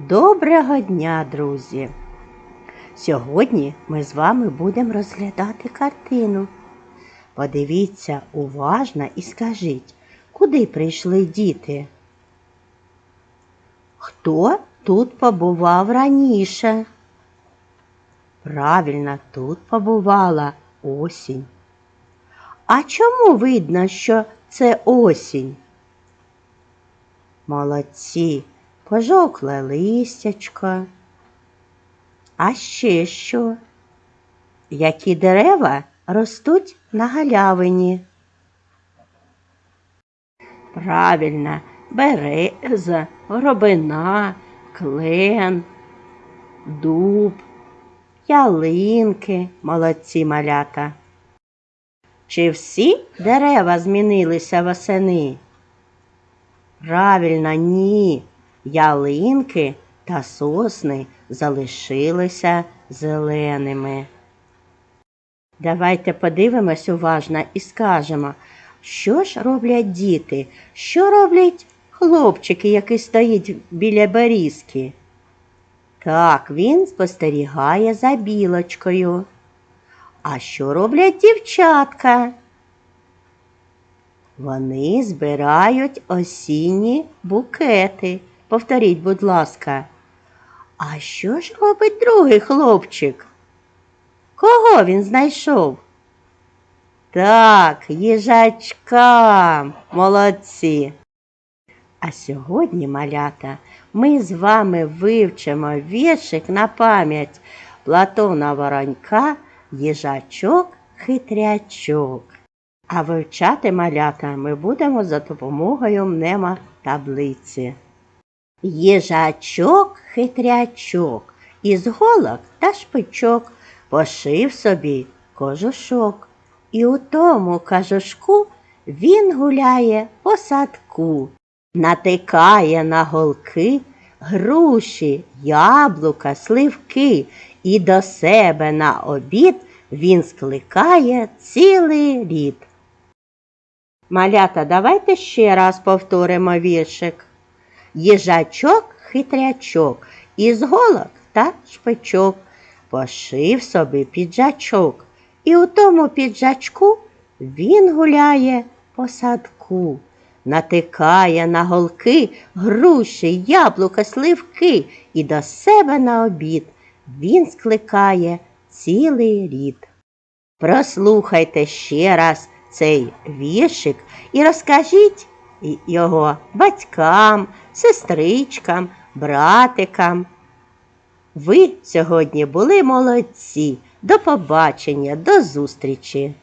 Доброго дня, друзі! Сьогодні ми з вами будемо розглядати картину. Подивіться уважно і скажіть, куди прийшли діти? Хто тут побував раніше? Правильно, тут побувала осінь. А чому видно, що це осінь? Молодці, пожовкле листячко. А ще що? Які дерева ростуть на галявині? Правильно, береза, горобина, клен, дуб, ялинки, молодці малята. Чи всі дерева змінилися восени? Правильно, ні. Ялинки та сосни залишилися зеленими. Давайте подивимось уважно і скажемо, що ж роблять діти, що роблять хлопчики, який стоїть біля берізки. Так, він спостерігає за білочкою. А що роблять дівчатка? Вони збирають осінні букети. Повторіть, будь ласка. А що ж робить другий хлопчик? Кого він знайшов? Так, їжачка, молодці. А сьогодні, малята, ми з вами вивчимо віршик на пам'ять Платона Воронька, їжачок, хитрячок. А вивчати малята ми будемо за допомогою мнемотаблиці. Їжачок хитрячок, із голок та шпичок пошив собі кожушок. І у тому кажушку він гуляє по садку, натикає на голки груші, яблука, сливки, і до себе на обід він скликає цілий рід. Малята, давайте ще раз повторимо віршик. Їжачок хитрячок, із голок та шпичок, пошив собі піджачок, і у тому піджачку він гуляє по садку, натикає на голки груші, яблука, сливки, і до себе на обід він скликає цілий рід. Прослухайте ще раз цей віршик і розкажіть його батькам, сестричкам, братикам. Ви сьогодні були молодці. До побачення, до зустрічі!